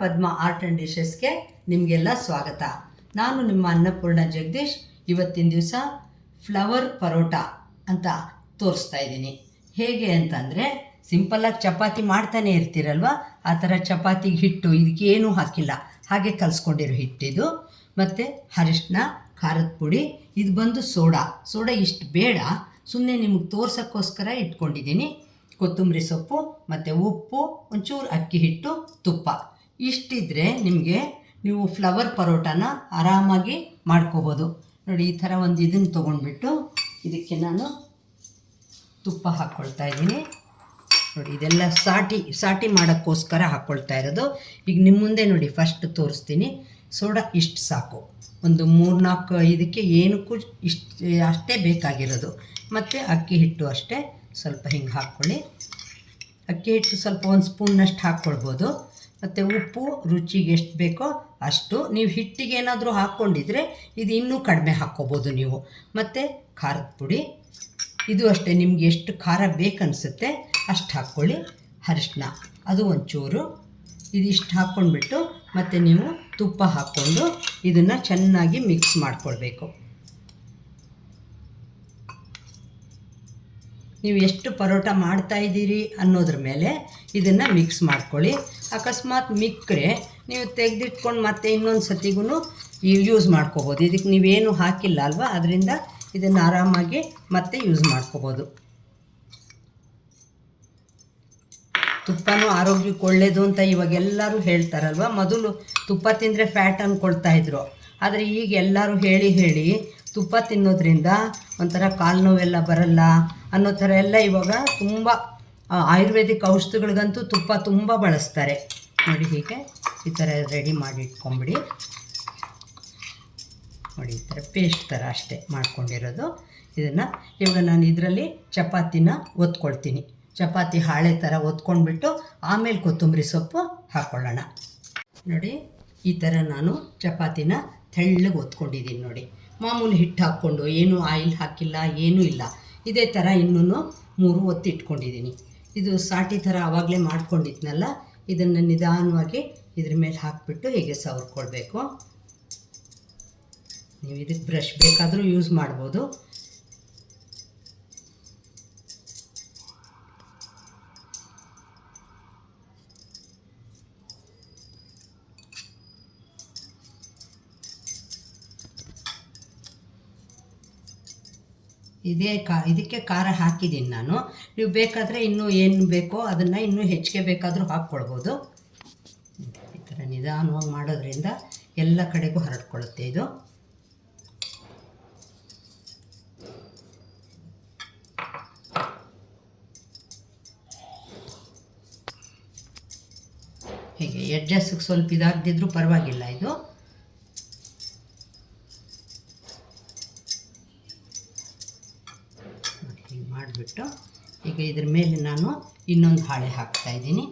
Padma art and ಡಿಶಸ್ಗೆ ನಿಮಗೆಲ್ಲ ಸ್ವಾಗತ. ನಾನು ನಿಮ್ಮ ಅನ್ನಪೂರ್ಣ ಜಗದೀಶ್. ಇವತ್ತಿನ ದಿವಸ ಫ್ಲವರ್ ಪರೋಟ ಅಂತ ತೋರಿಸ್ತಾ ಇದ್ದೀನಿ. ಹೇಗೆ ಅಂತಂದರೆ ಸಿಂಪಲ್ಲಾಗಿ ಚಪಾತಿ ಮಾಡ್ತಾನೆ ಇರ್ತೀರಲ್ವ? ಆ ಥರ ಚಪಾತಿಗೆ ಹಿಟ್ಟು ಇದಕ್ಕೇನೂ ಹಾಕಿಲ್ಲ. ಹಾಗೆ ಕಲಿಸ್ಕೊಂಡಿರೋ ಹಿಟ್ಟಿದು ಮತ್ತು ಅರಿಶಿನ ಖಾರದ ಪುಡಿ, ಇದು ಬಂದು ಸೋಡಾ. ಸೋಡಾ ಇಷ್ಟು ಬೇಡ. ಸುಮ್ಮನೆ ನಿಮಗೆ ತೋರ್ಸೋಕ್ಕೋಸ್ಕರ ಇಟ್ಕೊಂಡಿದ್ದೀನಿ. ಕೊತ್ತಂಬರಿ ಸೊಪ್ಪು, ಮತ್ತು ಉಪ್ಪು, ಒಂಚೂರು ಅಕ್ಕಿ ಹಿಟ್ಟು, ತುಪ್ಪ. ಇಷ್ಟಿದ್ರೆ ನಿಮಗೆ ನೀವು ಫ್ಲವರ್ ಪರೋಟಾನ ಆರಾಮಾಗಿ ಮಾಡ್ಕೋಬೋದು. ನೋಡಿ, ಈ ಥರ ಒಂದು ಇದನ್ನು ತೊಗೊಂಡ್ಬಿಟ್ಟು ಇದಕ್ಕೆ ನಾನು ತುಪ್ಪ ಹಾಕ್ಕೊಳ್ತಾ ಇದ್ದೀನಿ. ನೋಡಿ, ಇದೆಲ್ಲ ಸಾಟಿ ಸಾಟಿ ಮಾಡೋಕ್ಕೋಸ್ಕರ ಹಾಕ್ಕೊಳ್ತಾ ಇರೋದು. ಈಗ ನಿಮ್ಮ ಮುಂದೆ ನೋಡಿ ಫಸ್ಟ್ ತೋರಿಸ್ತೀನಿ. ಸೋಡಾ ಇಷ್ಟು ಸಾಕು. ಒಂದು ಮೂರ್ನಾಲ್ಕು ಇದಕ್ಕೆ ಏನಕ್ಕೂ ಇಷ್ಟು, ಅಷ್ಟೇ ಬೇಕಾಗಿರೋದು. ಮತ್ತು ಅಕ್ಕಿ ಹಿಟ್ಟು ಅಷ್ಟೇ ಸ್ವಲ್ಪ ಹಿಂಗೆ ಹಾಕ್ಕೊಳ್ಳಿ. ಅಕ್ಕಿ ಹಿಟ್ಟು ಸ್ವಲ್ಪ ಒಂದು ಸ್ಪೂನ್ನಷ್ಟು ಹಾಕ್ಕೊಳ್ಬೋದು. ಮತ್ತು ಉಪ್ಪು, ರುಚಿಗೆ ಎಷ್ಟು ಬೇಕೋ ಅಷ್ಟು ನೀವು ಹಿಟ್ಟಿಗೆ ಏನಾದರೂ ಹಾಕ್ಕೊಂಡಿದ್ರೆ ಇದು ಇನ್ನೂ ಕಡಿಮೆ ಹಾಕ್ಕೋಬೋದು ನೀವು. ಮತ್ತು ಖಾರದ ಪುಡಿ. ಇದು ಅಷ್ಟೇ, ನಿಮಗೆ ಎಷ್ಟು ಖಾರ ಬೇಕನ್ಸುತ್ತೆ ಅಷ್ಟು ಹಾಕ್ಕೊಳ್ಳಿ. ಅರಿಶಿನ ಅದು ಒಂಚೂರು. ಇದಿಷ್ಟು ಹಾಕ್ಕೊಂಡ್ಬಿಟ್ಟು ಮತ್ತು ನೀವು ತುಪ್ಪ ಹಾಕ್ಕೊಂಡು ಇದನ್ನು ಚೆನ್ನಾಗಿ ಮಿಕ್ಸ್ ಮಾಡಿಕೊಳ್ಬೇಕು. ನೀವು ಎಷ್ಟು ಪರೋಟ ಮಾಡ್ತಾ ಇದ್ದೀರಿ ಅನ್ನೋದ್ರ ಮೇಲೆ ಇದನ್ನು ಮಿಕ್ಸ್ ಮಾಡ್ಕೊಳ್ಳಿ. ಅಕಸ್ಮಾತ್ ಮಿಕ್ಕರೆ ನೀವು ತೆಗೆದಿಟ್ಕೊಂಡು ಮತ್ತೆ ಇನ್ನೊಂದು ಸತಿಗೂ ಯೂಸ್ ಮಾಡ್ಕೋಬೋದು. ಇದಕ್ಕೆ ನೀವೇನು ಹಾಕಿಲ್ಲ ಅಲ್ವಾ? ಅದರಿಂದ ಇದನ್ನು ಆರಾಮಾಗಿ ಮತ್ತೆ ಯೂಸ್ ಮಾಡ್ಕೋಬೋದು. ತುಪ್ಪನೂ ಆರೋಗ್ಯಕ್ಕೆ ಒಳ್ಳೆಯದು ಅಂತ ಇವಾಗ ಎಲ್ಲರೂ ಹೇಳ್ತಾರಲ್ವ? ಮೊದಲು ತುಪ್ಪ ತಿಂದರೆ ಫ್ಯಾಟ್ ಅಂದ್ಕೊಳ್ತಾ ಇದ್ರು. ಆದರೆ ಈಗ ಎಲ್ಲರೂ ಹೇಳಿ ಹೇಳಿ ತುಪ್ಪ ತಿನ್ನೋದ್ರಿಂದ ಒಂಥರ ಕಾಲು ನೋವೆಲ್ಲ ಬರಲ್ಲ ಅನ್ನೋ ಥರ ಎಲ್ಲ ಇವಾಗ ತುಂಬ ಆಯುರ್ವೇದಿಕ್ ಔಷಧಿಗಳಿಗಂತೂ ತುಪ್ಪ ತುಂಬ ಬಳಸ್ತಾರೆ. ನೋಡಿ ಹೀಗೆ ಈ ಥರ ರೆಡಿ ಮಾಡಿ ಇಟ್ಕೊಂಬಿಡಿ. ನೋಡಿ ಈ ಥರ ಪೇಸ್ಟ್ ಥರ ಅಷ್ಟೇ ಮಾಡ್ಕೊಂಡಿರೋದು. ಇದನ್ನು ಇವಾಗ ನಾನು ಇದರಲ್ಲಿ ಚಪಾತಿನ ಒತ್ಕೊಳ್ತೀನಿ. ಚಪಾತಿ ಹಾಳೆ ಥರ ಒತ್ಕೊಂಡ್ಬಿಟ್ಟು ಆಮೇಲೆ ಕೊತ್ತಂಬರಿ ಸೊಪ್ಪು ಹಾಕ್ಕೊಳ್ಳೋಣ ನೋಡಿ ಈ ಥರ ನಾನು ಚಪಾತಿನ ತೆಳ್ಳಗೆ ಒತ್ಕೊಂಡಿದ್ದೀನಿ ನೋಡಿ. ಮಾಮೂಲಿ ಹಿಟ್ಟು ಹಾಕ್ಕೊಂಡು ಏನೂ ಆಯಿಲ್ ಹಾಕಿಲ್ಲ, ಏನೂ ಇಲ್ಲ. ಇದೇ ಥರ ಇನ್ನೂ ಮೂರು ಒತ್ತಿ ಇಟ್ಕೊಂಡಿದ್ದೀನಿ. ಇದು ಸಾಟಿ ಥರ ಆವಾಗಲೇ ಮಾಡ್ಕೊಂಡಿದ್ನಲ್ಲ, ಇದನ್ನು ನಿಧಾನವಾಗಿ ಇದ್ರ ಮೇಲೆ ಹಾಕಿಬಿಟ್ಟು ಹೀಗೆ ಸವರ್ಕೊಳ್ಬೇಕು. ನೀವು ಇದಕ್ಕೆ ಬ್ರಷ್ ಬೇಕಾದರೂ ಯೂಸ್ ಮಾಡ್ಬೋದು. ಇದೇ ಕಾ, ಇದಕ್ಕೆ ಖಾರ ಹಾಕಿದ್ದೀನಿ ನಾನು. ನೀವು ಬೇಕಾದರೆ ಇನ್ನೂ ಏನು ಬೇಕೋ ಅದನ್ನು ಇನ್ನೂ ಹೆಚ್ಚಿಗೆ ಬೇಕಾದರೂ ಹಾಕ್ಕೊಳ್ಬೋದು. ಈ ಥರ ನಿಧಾನವಾಗಿ ಮಾಡೋದ್ರಿಂದ ಎಲ್ಲ ಕಡೆಗೂ ಹರಡ್ಕೊಳ್ಳುತ್ತೆ ಇದು. ಹೀಗೆ ಎಡ್ಜಸ್ಗೆ ಸ್ವಲ್ಪ ಇದಾಗದಿದ್ರೂ ಪರವಾಗಿಲ್ಲ ಇದು. ಇದ್ರ ಮೇಲೆ ನಾನು ಇನ್ನೊಂದು ಹಾಳೆ ಹಾಕ್ತಾ ಇದ್ದೀನಿ.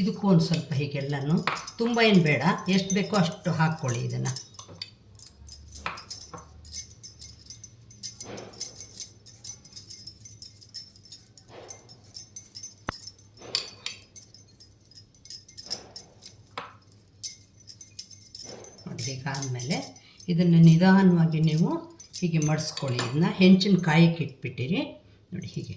ಇದಕ್ಕೂ ಒಂದು ಸ್ವಲ್ಪ ಹೀಗೆಲ್ಲನೂ. ತುಂಬ ಏನು ಬೇಡ, ಎಷ್ಟು ಬೇಕೋ ಅಷ್ಟು ಹಾಕ್ಕೊಳ್ಳಿ ಇದನ್ನು. ಹೀಗಾದಮೇಲೆ ಇದನ್ನು ನಿಧಾನವಾಗಿ ನೀವು ಹೀಗೆ ಮಡಿಸ್ಕೊಳ್ಳಿ. ಇದನ್ನ ಹೆಂಚಿನ ಕಾಯಕ್ಕೆ ಇಟ್ಬಿಟ್ಟಿರಿ. ನೋಡಿ ಹೀಗೆ.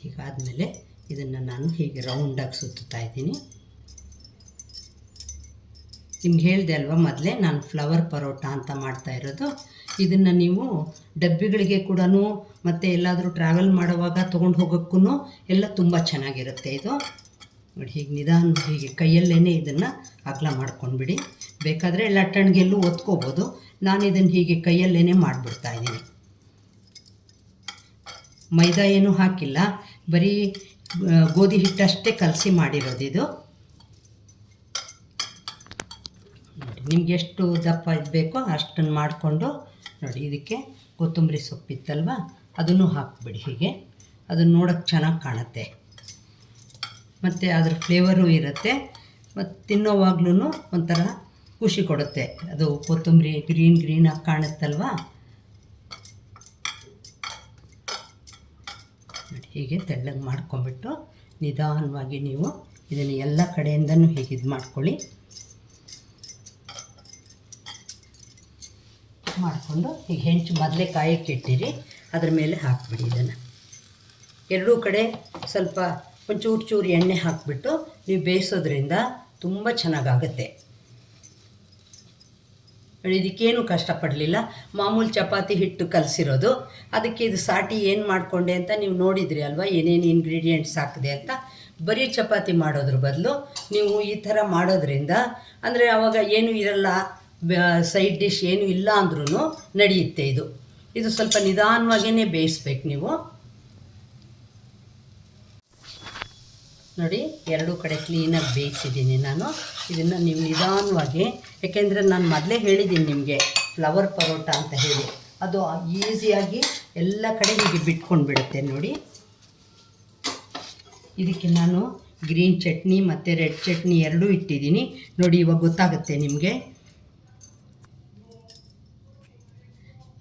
ಹೀಗಾದಮೇಲೆ ಇದನ್ನು ನಾನು ಹೀಗೆ ರೌಂಡಾಗಿ ಸುತ್ತುತ್ತಾ ಇದ್ದೀನಿ. ನಿಮ್ಗೆ ಹೇಳಿದೆ ಅಲ್ವಾ ಮೊದಲೇ, ನಾನು ಫ್ಲವರ್ ಪರೋಟ ಅಂತ ಮಾಡ್ತಾ ಇರೋದು. ಇದನ್ನು ನೀವು ಡಬ್ಬಿಗಳಿಗೆ ಕೂಡ ಮತ್ತು ಎಲ್ಲಾದರೂ ಟ್ರಾವೆಲ್ ಮಾಡುವಾಗ ತೊಗೊಂಡು ಹೋಗೋಕ್ಕೂ ಎಲ್ಲ ತುಂಬ ಚೆನ್ನಾಗಿರುತ್ತೆ ಇದು. ನೋಡಿ, ಹೀಗೆ ನಿಧಾನ ಹೀಗೆ ಕೈಯಲ್ಲೇ ಇದನ್ನು ಅಗಲ ಮಾಡ್ಕೊಂಡ್ಬಿಡಿ. ಬೇಕಾದರೆ ಲಟ್ಟಣಿಗೆಲ್ಲೂ ಒತ್ಕೋಬೋದು. ನಾನು ಇದನ್ನು ಹೀಗೆ ಕೈಯಲ್ಲೇ ಮಾಡಿಬಿಡ್ತಾ ಇದ್ದೀನಿ. ಮೈದಾ ಏನೂ ಹಾಕಿಲ್ಲ. ಬರೀ ಗೋಧಿ ಹಿಟ್ಟಷ್ಟೇ ಕಲಸಿ ಮಾಡಿರೋದು ಇದು. ನಿಮ್ಗೆ ಎಷ್ಟು ದಪ್ಪ ಇದು ಬೇಕೋ ಅಷ್ಟನ್ನು ಮಾಡಿಕೊಂಡು ನೋಡಿ, ಇದಕ್ಕೆ ಕೊತ್ತಂಬರಿ ಸೊಪ್ಪಿತ್ತಲ್ವ ಅದನ್ನು ಹಾಕ್ಬಿಡಿ ಹೀಗೆ. ಅದನ್ನು ನೋಡೋಕ್ಕೆ ಚೆನ್ನಾಗಿ ಕಾಣುತ್ತೆ. ಮತ್ತು ಅದ್ರ ಫ್ಲೇವರು ಇರುತ್ತೆ. ಮತ್ತು ತಿನ್ನೋವಾಗ್ಲೂ ಒಂಥರ ಖುಷಿ ಕೊಡುತ್ತೆ. ಅದು ಕೊತ್ತಂಬರಿ ಗ್ರೀನ್ ಗ್ರೀನಾಗಿ ಕಾಣುತ್ತಲ್ವಾ? ಹೀಗೆ ತೆಳ್ಳಗೆ ಮಾಡ್ಕೊಂಬಿಟ್ಟು ನಿಧಾನವಾಗಿ ನೀವು ಇದನ್ನು ಎಲ್ಲ ಕಡೆಯಿಂದನೂ ಹೀಗೆ ಇದು ಮಾಡ್ಕೊಳ್ಳಿ. ಮಾಡಿಕೊಂಡು ಈಗ ಹೆಂಚು ಮೊದಲೇ ಕಾಯಕ್ಕೆ ಇಟ್ಟಿರಿ ಅದ್ರ ಮೇಲೆ ಹಾಕ್ಬಿಡಿ ಇದನ್ನು. ಎರಡೂ ಕಡೆ ಸ್ವಲ್ಪ ಒಂಚೂರು ಚೂರು ಎಣ್ಣೆ ಹಾಕಿಬಿಟ್ಟು ನೀವು ಬೇಯಿಸೋದ್ರಿಂದ ತುಂಬ ಚೆನ್ನಾಗಾಗುತ್ತೆ. ಇದಕ್ಕೇನು ಕಷ್ಟಪಡಲಿಲ್ಲ. ಮಾಮೂಲಿ ಚಪಾತಿ ಹಿಟ್ಟು ಕಲಸಿರೋದು. ಅದಕ್ಕೆ ಇದು ಸಾಟಿ ಏನು ಮಾಡಿಕೊಂಡೆ ಅಂತ ನೀವು ನೋಡಿದ್ರಿ ಅಲ್ವಾ? ಏನೇನು ಇಂಗ್ರೀಡಿಯೆಂಟ್ಸ್ ಹಾಕಿದೆ ಅಂತ. ಬರೀ ಚಪಾತಿ ಮಾಡೋದ್ರ ಬದಲು ನೀವು ಈ ಥರ ಮಾಡೋದ್ರಿಂದ ಅಂದರೆ ಆವಾಗ ಏನೂ ಇರಲ್ಲ. ಸೈಡ್ ಡಿಶ್ ಏನೂ ಇಲ್ಲ ಅಂದ್ರೂ ನಡೆಯುತ್ತೆ ಇದು. ಇದು ಸ್ವಲ್ಪ ನಿಧಾನವಾಗಿಯೇ ಬೇಯಿಸ್ಬೇಕು ನೀವು. ನೋಡಿ, ಎರಡೂ ಕಡೆ ಕ್ಲೀನಾಗಿ ಬೇಯಿಸಿದ್ದೀನಿ ನಾನು. ಇದನ್ನು ನೀವು ನಿಧಾನವಾಗಿ, ಯಾಕೆಂದರೆ ನಾನು ಮೊದಲೇ ಹೇಳಿದ್ದೀನಿ ನಿಮಗೆ ಫ್ಲವರ್ ಪರೋಟ ಅಂತ ಹೇಳಿ. ಅದು ಈಸಿಯಾಗಿ ಎಲ್ಲ ಕಡೆ ಹೀಗೆ ಬಿಟ್ಕೊಂಡು ಬಿಡುತ್ತೆ ನೋಡಿ. ಇದಕ್ಕೆ ನಾನು ಗ್ರೀನ್ ಚಟ್ನಿ ಮತ್ತು ರೆಡ್ ಚಟ್ನಿ ಎರಡೂ ಇಟ್ಟಿದ್ದೀನಿ. ನೋಡಿ, ಇವಾಗ ಗೊತ್ತಾಗುತ್ತೆ ನಿಮಗೆ.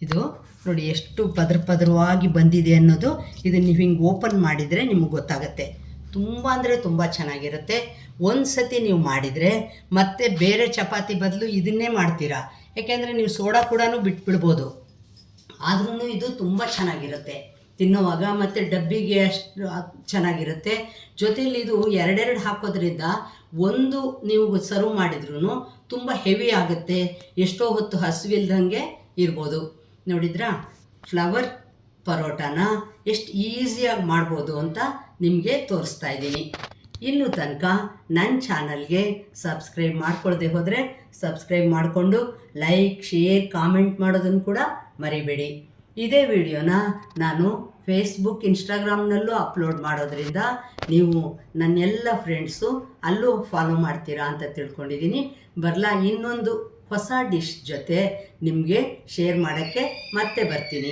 ಇದು ನೋಡಿ ಎಷ್ಟು ಪದ್ರ ಪದರವಾಗಿ ಬಂದಿದೆ ಅನ್ನೋದು ಇದನ್ನು ನೀವು ಹಿಂಗೆ ಓಪನ್ ಮಾಡಿದರೆ ನಿಮಗೆ ಗೊತ್ತಾಗುತ್ತೆ. ತುಂಬ ಅಂದರೆ ತುಂಬ ಚೆನ್ನಾಗಿರುತ್ತೆ. ಒಂದು ಸತಿ ನೀವು ಮಾಡಿದರೆ ಮತ್ತೆ ಬೇರೆ ಚಪಾತಿ ಬದಲು ಇದನ್ನೇ ಮಾಡ್ತೀರಾ. ಯಾಕೆಂದರೆ ನೀವು ಸೋಡಾ ಕೂಡ ಬಿಟ್ಬಿಡ್ಬೋದು. ಆದ್ರೂ ಇದು ತುಂಬ ಚೆನ್ನಾಗಿರುತ್ತೆ. ತಿನ್ನುವಾಗ ಮತ್ತು ಡಬ್ಬಿಗೆ ಅಷ್ಟು ಚೆನ್ನಾಗಿರುತ್ತೆ. ಜೊತೆಯಲ್ಲಿ ಇದು ಎರಡೆರಡು ಹಾಕೋದ್ರಿಂದ ಒಂದು ನೀವು ಸರ್ವ್ ಮಾಡಿದ್ರೂ ತುಂಬ ಹೆವಿ ಆಗುತ್ತೆ. ಎಷ್ಟೋ ಹೊತ್ತು ಹಸಿವಿಲ್ದಂಗೆ ಇರ್ಬೋದು. ನೋಡಿದ್ರಾ? ಫ್ಲವರ್ ಪರೋಟಾನ ಎಷ್ಟು ಈಸಿಯಾಗಿ ಮಾಡ್ಬೋದು ಅಂತ ನಿಮಗೆ ತೋರಿಸ್ತಾ ಇದ್ದೀನಿ. ಇನ್ನು ತನಕ ನನ್ನ ಚಾನಲ್ಗೆ ಸಬ್ಸ್ಕ್ರೈಬ್ ಮಾಡ್ಕೊಳ್ಳದೆ ಹೋದರೆ ಸಬ್ಸ್ಕ್ರೈಬ್ ಮಾಡಿಕೊಂಡು ಲೈಕ್, ಶೇರ್, ಕಾಮೆಂಟ್ ಮಾಡೋದನ್ನು ಕೂಡ ಮರಿಬೇಡಿ. ಇದೇ ವಿಡಿಯೋನ ನಾನು ಫೇಸ್ಬುಕ್ ಇನ್ಸ್ಟಾಗ್ರಾಮ್ನಲ್ಲೂ ಅಪ್ಲೋಡ್ ಮಾಡೋದ್ರಿಂದ ನೀವು ನನ್ನೆಲ್ಲ ಫ್ರೆಂಡ್ಸು ಅಲ್ಲೂ ಫಾಲೋ ಮಾಡ್ತೀರಾ ಅಂತ ತಿಳ್ಕೊಂಡಿದ್ದೀನಿ. ಬರಲಾ ಇನ್ನೊಂದು ಹೊಸ ಡಿಶ್ ಜೊತೆ ನಿಮಗೆ ಶೇರ್ ಮಾಡೋಕ್ಕೆ ಮತ್ತೆ ಬರ್ತೀನಿ.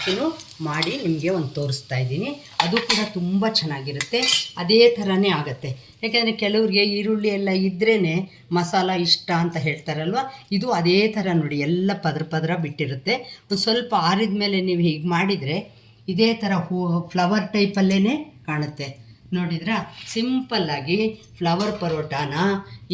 ಹಾಕಿನೂ ಮಾಡಿ ನಿಮಗೆ ಒಂದು ತೋರಿಸ್ತಾ ಇದ್ದೀನಿ. ಅದು ಕೂಡ ತುಂಬ ಚೆನ್ನಾಗಿರುತ್ತೆ. ಅದೇ ಥರನೇ ಆಗುತ್ತೆ. ಯಾಕೆಂದರೆ ಕೆಲವ್ರಿಗೆ ಈರುಳ್ಳಿ ಎಲ್ಲ ಇದ್ರೇ ಮಸಾಲ ಇಷ್ಟ ಅಂತ ಹೇಳ್ತಾರಲ್ವ? ಇದು ಅದೇ ಥರ ನೋಡಿ, ಎಲ್ಲ ಪದ್ರ ಪದ್ರ ಬಿಟ್ಟಿರುತ್ತೆ. ಒಂದು ಸ್ವಲ್ಪ ಆರಿದ ಮೇಲೆ ನೀವು ಹೀಗೆ ಮಾಡಿದರೆ ಇದೇ ಥರ ಹೂ, ಫ್ಲವರ್ ಟೈಪಲ್ಲೇ ಕಾಣುತ್ತೆ. ನೋಡಿದ್ರಾ? ಸಿಂಪಲ್ಲಾಗಿ ಫ್ಲವರ್ ಪರೋಟಾನ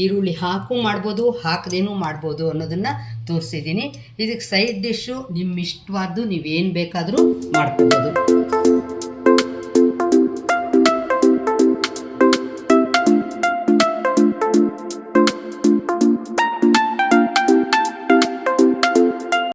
ಈರುಳ್ಳಿ ಹಾಕು ಮಾಡ್ಬೋದು, ಹಾಕದೇನು ಮಾಡ್ಬೋದು ಅನ್ನೋದನ್ನು ತೋರಿಸಿದ್ದೀನಿ. ಇದಕ್ಕೆ ಸೈಡ್ ಡಿಶ್ಶು ನಿಮ್ಮ ಇಷ್ಟವಾದ್ದು ನೀವೇನು ಬೇಕಾದರೂ ಮಾಡ್ಕೋಬೋದು.